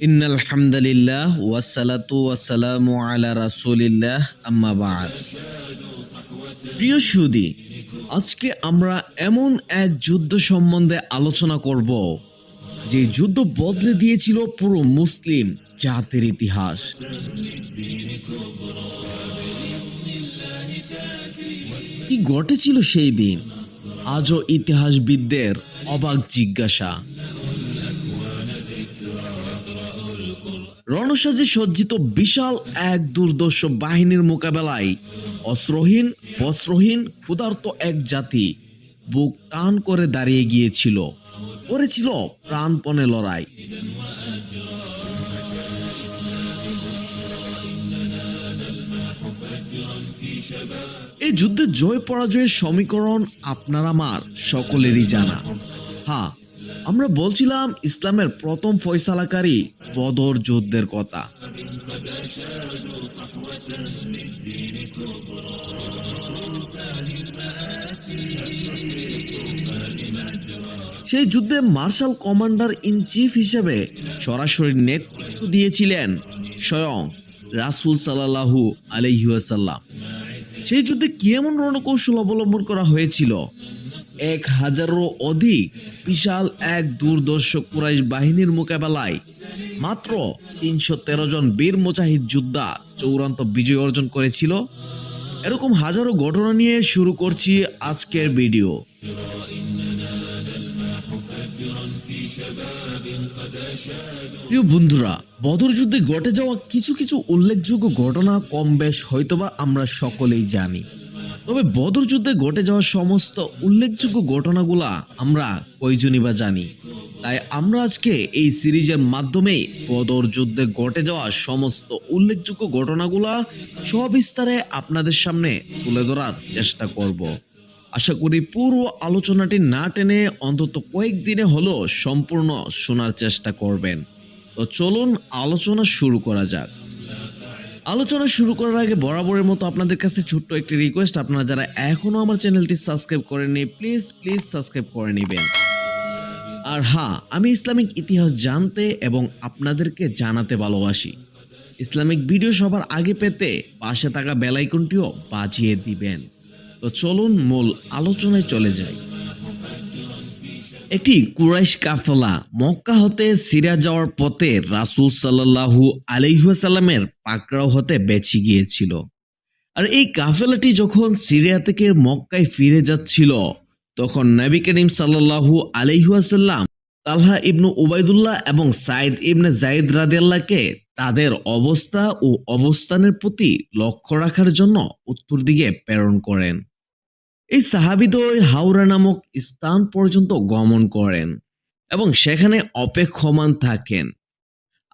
ইন্নাল হামদালিল্লাহ ওয়াসালাতু ওয়াসালামু আলা রাসূলিল্লাহ, আম্মা বাদ। প্রিয় সুদী, আজকে আমরা এমন এক যুদ্ধ সম্বন্ধে আলোচনা করব, যে যুদ্ধ বদলে দিয়েছিল পুরো মুসলিম জাতির ইতিহাস। কি ঘটেছিল সেই দিন? আজও ইতিহাসবিদদের অবাক জিজ্ঞাসা। রণসাজে সজ্জিত বিশাল এক দুর্দর্শ বাহিনীর মোকাবেলায় অস্ত্রহীন, বস্ত্রহীন, ক্ষুধার্ত এক জাতি বুক টান করে দাঁড়িয়ে গিয়েছিল। করেছিল প্রাণপণে লড়াই। এই যুদ্ধে জয় পরাজয়ের সমীকরণ আপনার আমার সকলেরই জানা। হ্যাঁ আমরা বলছিলাম ইসলামের প্রথম ফয়সালাকারী বদর যুদ্ধের কথা। সেই যুদ্ধে মার্শাল কমান্ডার ইন চিফ হিসেবে সরাসরি নেতৃত্ব দিয়েছিলেন স্বয়ং রাসূল সাল্লাল্লাহু আলাইহাসাল্লাম সেই যুদ্ধে কি এমন রণকৌশল অবলম্বন করা হয়েছিল? এক হাজারও অধিক বিশাল এক দুর্দর্শ কুরাইশ বাহিনীর মোকাবেলায় মাত্র তিনশো তেরো জন বীর মুজাহিদ যোদ্ধা চূড়ান্ত বিজয় অর্জন করেছিল। এরকম হাজারো ঘটনা নিয়ে শুরু করছি আজকের ভিডিও। প্রিয় বন্ধুরা, বদর যুদ্ধে ঘটে যাওয়া কিছু কিছু উল্লেখযোগ্য ঘটনা কম বেশ হয়তোবা আমরা সকলেই জানি। তবে বদর যুদ্ধে ঘটে যাওয়া সমস্ত উল্লেখযোগ্য ঘটনাগুলা আমরা কয়জনই বা জানি। তাই আমরা আজকে এই সিরিজের মাধ্যমে বদর যুদ্ধে ঘটে যাওয়া সমস্ত উল্লেখযোগ্য ঘটনাগুলা সবিস্তারে আপনাদের সামনে তুলে ধরার চেষ্টা করব। আশা করি পুরো আলোচনাটি না টেনে অন্তত কয়েকদিনে হলো সম্পূর্ণ শোনার চেষ্টা করবেন। তো চলুন আলোচনা শুরু করা যাক। আলোচনা শুরু করার আগে বরাবরের মতো আপনাদের কাছে ছোট্ট একটি রিকোয়েস্ট আপনারা যারা এখনও আমার চ্যানেলটি সাবস্ক্রাইব করেননি প্লিজ প্লিজ সাবস্ক্রাইব করে নেবেন। আর হ্যাঁ আমি ইসলামিক ইতিহাস জানতে এবং আপনাদেরকে জানাতে ভালোবাসি। ইসলামিক ভিডিও সবার আগে পেতে পাশে থাকা বেলাইকনটিও বাজিয়ে দিবেন। তো চলুন মূল আলোচনায় চলে যাই। একটি কুরাইশ কাফলা মক্কা হতে সিরিয়া যাওয়ার পথে রাসূল সাল্লাল্লাহু আলাইহাল্লামের পাকড়াও হতে বেঁচে গিয়েছিল। আর এই কাফেলাটি যখন সিরিয়া থেকে মক্কায় ফিরে যাচ্ছিল, তখন নবী করিম সাল্লাল্লাহু আলাইহাল্লাম তালহা ইবনু উবাইদুল্লাহ এবং সাইদ ইবনে জাইদ রাদিয়াল্লাহকে তাদের অবস্থা ও অবস্থানের প্রতি লক্ষ্য রাখার জন্য উত্তর দিকে প্রেরণ করেন। এই সাহাবিদয় হাওড়া নামক স্থান পর্যন্ত গমন করেন এবং সেখানে অপেক্ষমান থাকেন।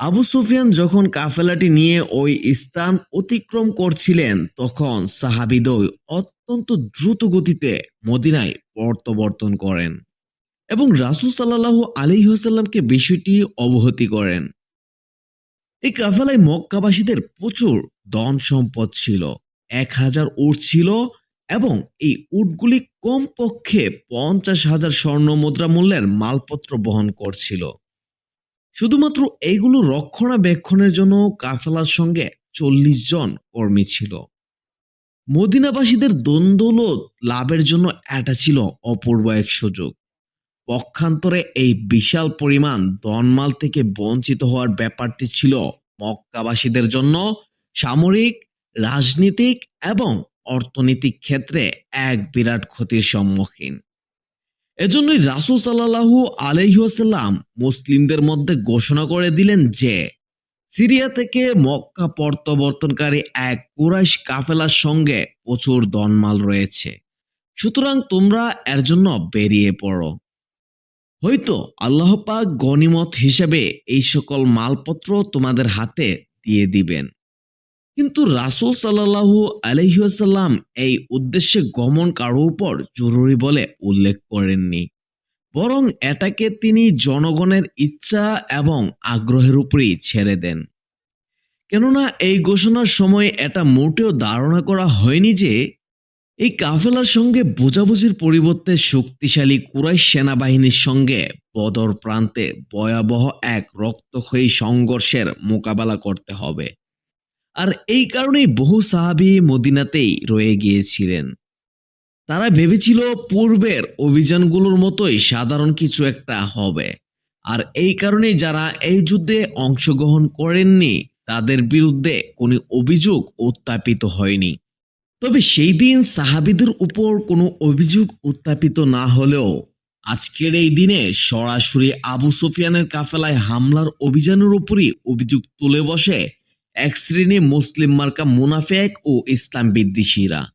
আবু সুফিয়ান যখন কাফেলাটি নিয়ে ওই স্থান অতিক্রম করছিলেন, তখন সাহাবিদয় অত্যন্ত দ্রুত গতিতে মদিনায় প্রত্যাবর্তন করেন এবং রাসুল সাল্লাহু আলিহাসাল্লামকে বিষয়টি অবহতি করেন। এই কাফেলায় মক্কাবাসীদের প্রচুর ধন সম্পদ ছিল, এক হাজার উট ছিল এবং এই উটগুলি কমপক্ষে পঞ্চাশ হাজার স্বর্ণ মুদ্রা মূল্যের মালপত্র বহন করছিল। শুধুমাত্র এইগুলো রক্ষণাবেক্ষণের জন্য কাফেলার সঙ্গে চল্লিশ জন কর্মী ছিল। মদিনাবাসীদের দ্বন্দ্বলত লাভের জন্য এটা ছিল অপূর্ব এক সুযোগ। পক্ষান্তরে এই বিশাল পরিমাণ ধনমাল থেকে বঞ্চিত হওয়ার ব্যাপারটি ছিল মক্কাবাসীদের জন্য সামরিক, রাজনীতিক এবং অর্থনৈতিক ক্ষেত্রে এক বিরাট ক্ষতির সম্মুখীন। এজন্যই রাসুল সাল্লাহু আলহিহাসাল্লাম মুসলিমদের মধ্যে ঘোষণা করে দিলেন যে, সিরিয়া থেকে মক্কা প্রত্যাবর্তনকারী এক কুরাইশ কাফেলার সঙ্গে প্রচুর দনমাল রয়েছে। সুতরাং তোমরা এর জন্য বেরিয়ে পড়ো। হয়তো আল্লাহ পাক গনিমত হিসেবে এই সকল মালপত্র তোমাদের হাতে দিয়ে দিবেন। কিন্তু রাসুল সাল্লাহু আলহিহাসাল্লাম এই উদ্দেশ্যে গমন কারও উপর জরুরি বলে উল্লেখ করেননি। বরং এটাকে তিনি জনগণের ইচ্ছা এবং আগ্রহের উপরেই ছেড়ে দেন। কেননা এই ঘোষণার সময় এটা মোটেও ধারণা করা হয়নি যে এই কাফেলার সঙ্গে বোঝাবুঝির পরিবর্তে শক্তিশালী কুরাইশ সেনাবাহিনীর সঙ্গে বদর প্রান্তে ভয়াবহ এক রক্তক্ষয়ী সংঘর্ষের মোকাবেলা করতে হবে। আর এই কারণেই বহু সাহাবি মদিনাতেই রয়ে গিয়েছিলেন। তারা ভেবেছিল পূর্বের অভিযানগুলোর মতোই সাধারণ কিছু একটা হবে। আর এই কারণেই যারা এই যুদ্ধে অংশগ্রহণ করেননি, তাদের বিরুদ্ধে কোনো অভিযোগ উত্থাপিত হয়নি। তবে সেই দিন সাহাবিদের উপর কোনো অভিযোগ উত্থাপিত না হলেও আজকের এই দিনে সরাসরি আবু সুফিয়ানের কাফেলায় হামলার অভিযানের উপরই অভিযোগ তুলে বসে এক শ্রেণি মুসলিম মার্কা মুনাফেক ও ইসলাম বিদ্বেষীরা।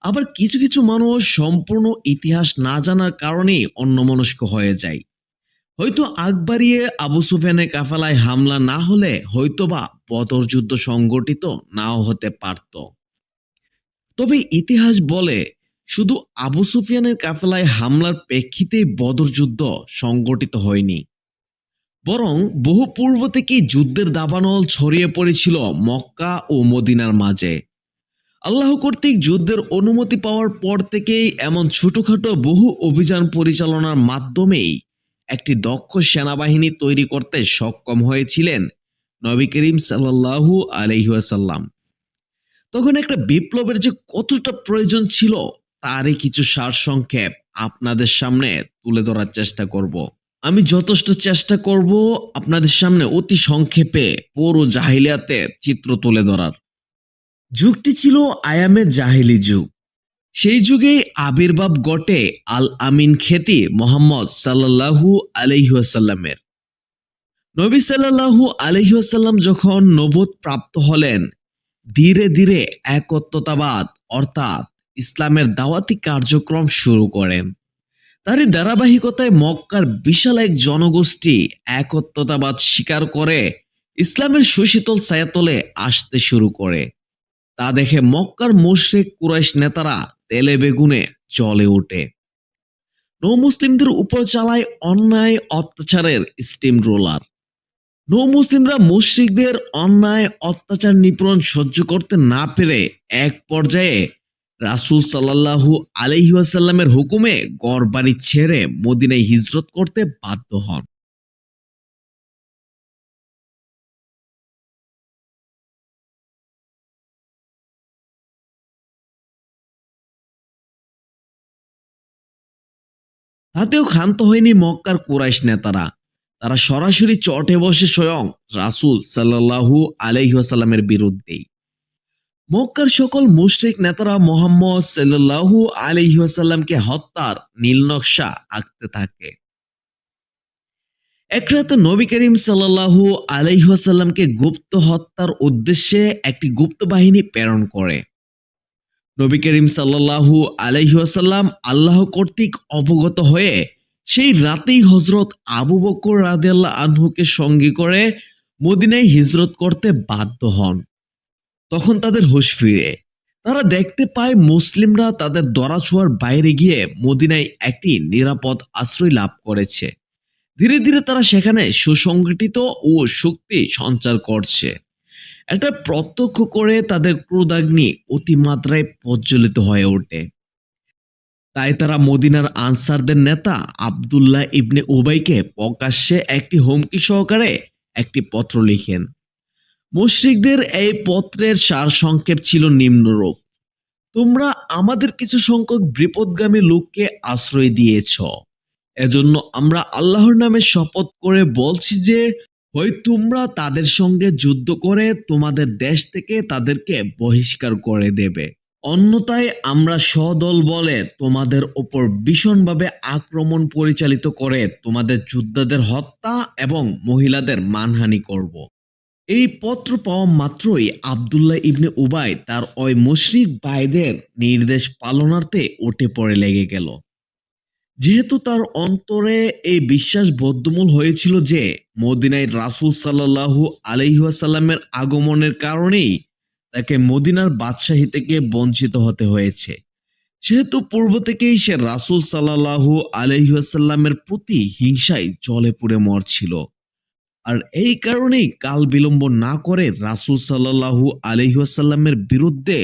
আবার কিছু কিছু মানুষ সম্পূর্ণ ইতিহাস না জানার কারণেই অন্যমনস্ক হয়ে যায়। হয়তো আগ বাড়িয়ে আবু সুফিয়ানের কাফেলায় হামলা না হলে হয়তোবা বদর যুদ্ধ সংগঠিত নাও হতে পারত। তবে ইতিহাস বলে, শুধু আবু সুফিয়ানের কাফেলায় হামলার প্রেক্ষিতেই বদর যুদ্ধ সংগঠিত হয়নি। বরং বহু পূর্ব থেকেই যুদ্ধের দাবানল ছড়িয়ে পড়েছিল মক্কা ও মদিনার মাঝে। আল্লাহ কর্তৃক যুদ্ধের অনুমতি পাওয়ার পর থেকেই এমন ছোটখাটো বহু অভিযান পরিচালনার মাধ্যমেই একটি দক্ষ সেনাবাহিনী তৈরি করতে সক্ষম হয়েছিলেন নবী করিম সাল্লাল্লাহু আলহিহাসাল্লাম তখন একটা বিপ্লবের যে কতটা প্রয়োজন ছিল, তারই কিছু সারসংক্ষেপ আপনাদের সামনে তুলে ধরার চেষ্টা করব। আমি যথেষ্ট চেষ্টা করব আপনাদের সামনে অতি সংক্ষেপে পুরো জাহিলিয়াতের চিত্র তুলে ধরার। যুগটি ছিল আয়ামের জাহিলি যুগ। সেই যুগেই আবির্ভাব ঘটে আল আমিন খ্যাতি মোহাম্মদ সাল্লাল্লাহু আলহিহাসাল্লামের নবী সাল্লাল্লাহু আলহিহাসাল্লাম যখন নবদ প্রাপ্ত হলেন, ধীরে ধীরে একত্বতাবাদ অর্থাৎ ইসলামের দাওয়াতি কার্যক্রম শুরু করেন। তারই ধারাবাহিকতায় মক্কার বিশাল এক জনগোষ্ঠী একত্বতাবাদ স্বীকার করে ইসলামের সুশীতল ছায়াতলে আসতে শুরু করে। তা দেখে মক্কার মুশরিক কুরাইশ নেতারা তেলে বেগুনে চলে ওঠে। নৌ মুসলিমদের উপর চালায় অন্যায় অত্যাচারের স্টিম রোলার। নৌ মুসলিমরা মুশ্রিকদের অন্যায় অত্যাচার নিপীড়ন সহ্য করতে না পেরে এক পর্যায়ে রাসূল সাল্লাল্লাহু আলহিহাসাল্লামের হুকুমে গড় বাড়ি ছেড়ে মদিনায় হিজরত করতে বাধ্য হন। তাতেও ক্ষান্ত হয়নি মক্কার কুরাইশ নেতারা। তারা সরাসরি চটে বসে স্বয়ং রাসূল সাল্লাল্লাহু আলাইহাসাল্লামের বিরুদ্ধেই। মক্কার সকল মুশরিক নেতারা মোহাম্মদ সাল্লাল্লাহু আলাইহাসাল্লামকে হত্যার নীলনকশা আঁকতে থাকে। এক রাতে নবী করিম সাল্লাল্লাহু আলাইহাসাল্লামকে গুপ্ত হত্যার উদ্দেশ্যে একটি গুপ্ত বাহিনী প্রেরণ করে। নবী করিম সাল্লাল্লাহু আলাইহাসাল্লাম আল্লাহ কর্তৃক অবগত হয়ে সেই রাতেই হজরত আবু বকর রাদিয়াল্লাহ আনহুকে সঙ্গী করে মদিনায় হিজরত করতে বাধ্য হন। তখন তাদের হুঁশ ফিরে। তারা দেখতে পায় মুসলিমরা তাদের দরাছোয়ার বাইরে গিয়ে মদিনায় একটি নিরাপদ আশ্রয় লাভ করেছে। ধীরে ধীরে তারা সেখানে সুসংগঠিত ও শক্তি সঞ্চার করছে। এটা প্রত্যক্ষ করে তাদের ক্রোধাগ্নি অতিমাত্রায় প্রজ্বলিত হয়ে ওঠে। তাই তারা মদিনার আনসারদের নেতা আবদুল্লাহ ইবনে উবাইকে প্রকাশ্যে একটি হুমকি সহকারে একটি পত্র লিখেন। মুশরিকদের এই পত্রের সার সংক্ষেপ ছিল নিম্নরূপ। তোমরা আমাদের কিছু সংখ্যক বিপদগামী লোককে আশ্রয় দিয়েছ। এজন্য আমরা আল্লাহর নামে শপথ করে বলছি যে, হয় তোমরা তাদের সঙ্গে যুদ্ধ করে তোমাদের দেশ থেকে তাদেরকে বহিষ্কার করে দেবে। অন্যথায় আমরা সদল বলে তোমাদের ওপর ভীষণভাবে আক্রমণ পরিচালিত করে তোমাদের যোদ্ধাদের হত্যা এবং মহিলাদের মানহানি করব। এই পত্র পাওয়া মাত্রই আবদুল্লাহ ইবনে উবাই তার ওই মুশরিক ভাইদের নির্দেশ পালনার্থে উঠে পড়ে লেগে গেল। যেহেতু তার অন্তরে এই বিশ্বাস বদ্ধমূল হয়েছিল যে মদিনায় রাসূল সাল্লাল্লাহু আলাইহাসাল্লামের আগমনের কারণেই তাকে মদিনার বাদশাহী থেকে বঞ্চিত হতে হয়েছে। সেহেতু পূর্ব থেকেই সে রাসূল সাল্লাল্লাহু আলাইহাসাল্লামের প্রতি হিংসায় জলে পুড়ে মরছিল। আর এই কারণেই কাল বিলম্ব না করে রাসূল সাল্লাল্লাহু আলাইহাসাল্লামের বিরুদ্ধে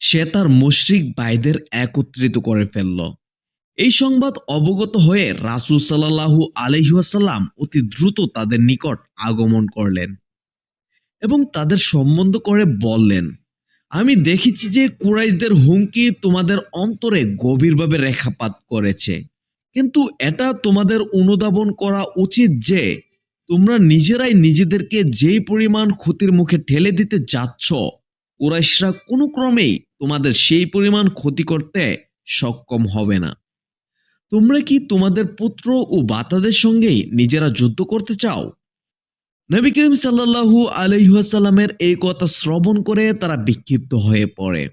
সে তার মুশরিক ভাইদের একত্রিত করে ফেলল। এই সংবাদ অবগত হয়ে রাসূল সাল্লাল্লাহু আলাইহি অতি দ্রুত তাদের নিকট আগমন করলেন এবং তাদের সম্বন্ধ করে বললেন, আমি দেখেছি যে কুরাইশদের হুমকি তোমাদের অন্তরে গভীরভাবে রেখাপাত করেছে, কিন্তু এটা তোমাদের অনুধাবন করা উচিত যে তোমরা নিজেরাই নিজেদেরকে যেই পরিমাণ ক্ষতির মুখে ঠেলে দিতে যাচ্ছ, কুরাইশরা কোনো ক্রমেই তোমাদের সেই পরিমাণ ক্ষতি করতে সক্ষম হবে না। তোমরা কি তোমাদের পুত্র ও বাতাদের সঙ্গেই নিজেরা যুদ্ধ করতে চাও? নবী করিম সাল্লাল্লাহু আলহাসাল্লামের এই কথা শ্রবণ করে তারা বিক্ষিপ্ত হয়ে পড়ে।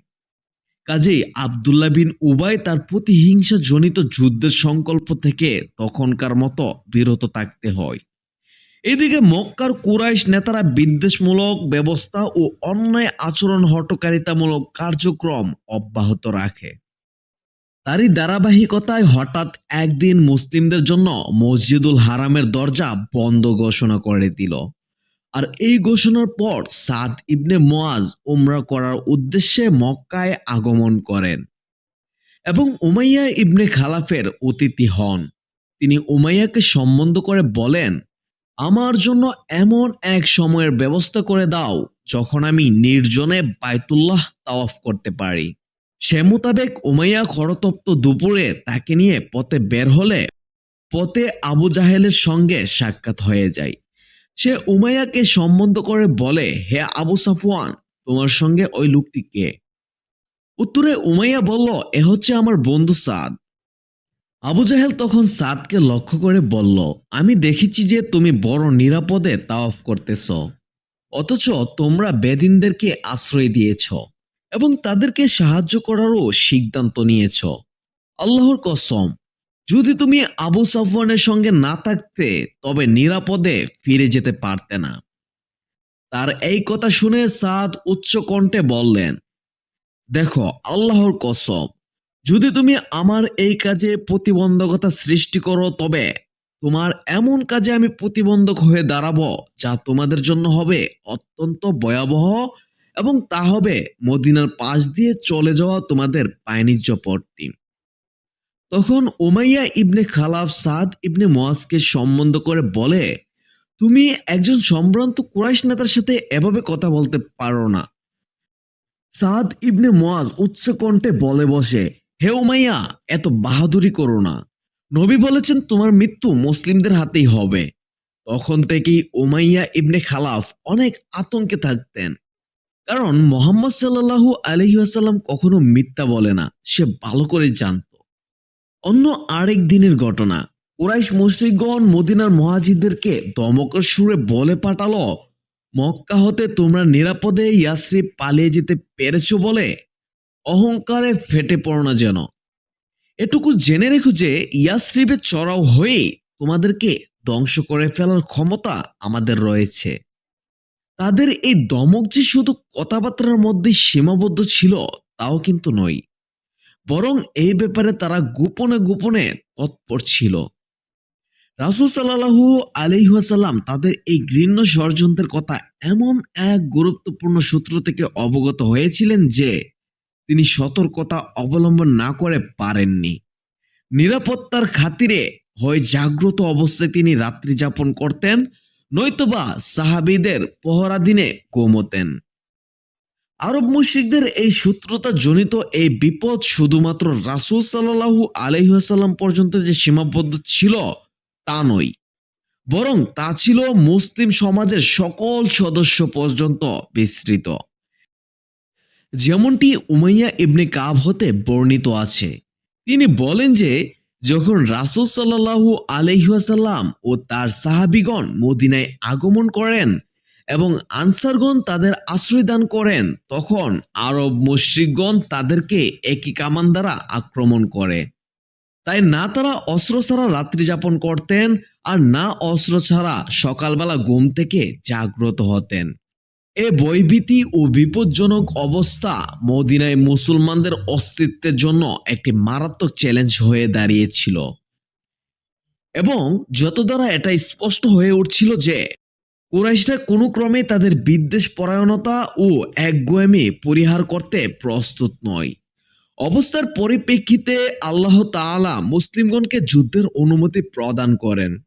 কাজেই আবদুল্লাহ বিন উবাই তার প্রতিহিংসা জনিত যুদ্ধের সংকল্প থেকে তখনকার মতো বিরত থাকতে হয়। এদিকে মক্কার কুরাইশ নেতারা বিদ্বেষমূলক ব্যবস্থা ও অন্যায় আচরণ হটকারিতামূলক কার্যক্রম অব্যাহত রাখে। তারই ধারাবাহিকতায় হঠাৎ একদিন মুসলিমদের জন্য মসজিদুল হারামের দরজা বন্ধ ঘোষণা করে দিল। আর এই ঘোষণার পর সাদ ইবনে মোয়াজ উমরা করার উদ্দেশ্যে মক্কায় আগমন করেন এবং উমাইয়া ইবনে খালাফের অতিথি হন। তিনি উমাইয়াকে সম্বন্ধ করে বলেন আমার জন্য এমন এক সময়ের ব্যবস্থা করে দাও যখন আমি নির্জনে বায়তুল্লাহ তাওয়াফ করতে পারি। সে মোতাবেক উমাইয়া খরতপ্ত দুপুরে তাকে নিয়ে পথে বের হলে পথে আবু জাহেলের সঙ্গে সাক্ষাৎ হয়ে যায়। সে উমাইয়াকে সম্বন্ধ করে বলে, হে আবু সাফওয়ান, তোমার সঙ্গে ওই লোকটি কে? উত্তরে উমাইয়া বলল, এ হচ্ছে আমার বন্ধু সাদ। আবু জাহেল তখন সাদকে লক্ষ্য করে বলল, আমি দেখেছি যে তুমি বড় নিরাপদে তাওয়াফ করতেছ। অথচ তোমরা বেদিনদেরকে আশ্রয় দিয়েছ এবং তাদেরকে সাহায্য করারও সিদ্ধান্ত নিয়েছ। আল্লাহর কসম, যদি তুমি আবু সাফওয়ানের সঙ্গে না থাকতে, তবে নিরাপদে ফিরে যেতে পারতে না। তার এই কথা শুনে সাদ উচ্চ কণ্ঠে বললেন, দেখো, আল্লাহর কসম যদি তুমি আমার এই কাজে প্রতিবন্ধকতা সৃষ্টি করো, তবে তোমার এমন কাজে আমি প্রতিবন্ধক হয়ে দাঁড়াবো যা তোমাদের জন্য হবে অত্যন্ত ভয়াবহ এবং তা হবে মদিনার পাশ দিয়ে চলে যাওয়া তোমাদের বাণিজ্য পথটি। তখন ওমাইয়া ইবনে খালাফ সাদ ইবনে মোয়াজকে সম্বন্ধ করে বলে, তুমি একজন সম্ভ্রান্ত কুরাইশ নেতার সাথে এভাবে কথা বলতে পারো না। সাদ ইবনে মোয়াজ উচ্চ কণ্ঠে বলে বসে হে উমাইয়া এত বাহাদুরি করো না। নবী বলেছেন, তোমার মৃত্যু মুসলিমদের হাতেই হবে। তখন থেকেই উমাইয়া ইবনে খালাফ অনেক আতঙ্কে থাকতেন। কারণ মোহাম্মদ সাল্লাল্লাহু আলহিহাসাল্লাম কখনো মিথ্যা বলে না, সে ভালো করে জানত। অন্য আরেক দিনের ঘটনা, কুরাইশ মুশরিকগণ মদিনার মহাজিদদেরকে দমকর সুরে বলে পাঠালো, মক্কা হতে তোমরা নিরাপদে ইয়াসরিব পালিয়ে যেতে পেরেছ বলে অহংকারে ফেটে পড়ো না যেন। এটুকু জেনে রেখো যে ইয়াসরিবে চড়াও হয়ে তোমাদেরকে ধ্বংস করে ফেলার ক্ষমতা আমাদের রয়েছে। তাদের এই দমক যে শুধু কথাবার্তার মধ্যে সীমাবদ্ধ ছিল, তাও কিন্তু নয়। বরং এই ব্যাপারে তারা গোপনে গোপনে তৎপর ছিল। রাসুল সাল্লাহু আলহাসাল্লাম তাদের এই ঘৃণ্য ষড়যন্ত্রের কথা এমন এক গুরুত্বপূর্ণ সূত্র থেকে অবগত হয়েছিলেন যে তিনি সতর্কতা অবলম্বন না করে পারেননি। নিরাপত্তার খাতিরে হয় জাগ্রত অবস্থায় তিনি রাত্রি যাপন করতেন, নয়তোবা সাহাবিদের পহরা দিনে গোমতেন আরব মুশ্রিকদের এই সূত্রতা জনিত এই বিপদ শুধুমাত্র রাসুল সাল্লাহু আলহাসাল্লাম পর্যন্ত যে সীমাবদ্ধ ছিল তা নয়, বরং তা ছিল মুসলিম সমাজের সকল সদস্য পর্যন্ত বিস্তৃত। যেমনটি উমাইয়া ইবনে কাব হতে বর্ণিত আছে। তিনি বলেন যে, যখন রাসুল সাল্লাহু আলহাসাল্লাম ও তার সাহাবিগণ মদিনায় আগমন করেন এবং আনসারগণ তাদের আশ্রয় দান করেন, তখন আরব মুশ্রিকগণ তাদেরকে একই কামান দ্বারা আক্রমণ করে। তাই না তারা অস্ত্র ছাড়া রাত্রি যাপন করতেন আর না অস্ত্র ছাড়া সকালবেলা ঘুম থেকে জাগ্রত হতেন। এ বৈভীতি ও বিপজ্জনক অবস্থা মদিনায় মুসলমানদের অস্তিত্বের জন্য একটি মারাত্মক চ্যালেঞ্জ হয়ে দাঁড়িয়েছিল। এবং যত দ্বারা এটা স্পষ্ট হয়ে উঠছিল যে কুরাইশরা কোনো ক্রমে তাদের বিদ্বেষ পরায়ণতা ও একগুয়েমি পরিহার করতে প্রস্তুত নয়। অবস্থার পরিপ্রেক্ষিতে আল্লাহ তাআলা মুসলিমগণকে যুদ্ধের অনুমতি প্রদান করেন।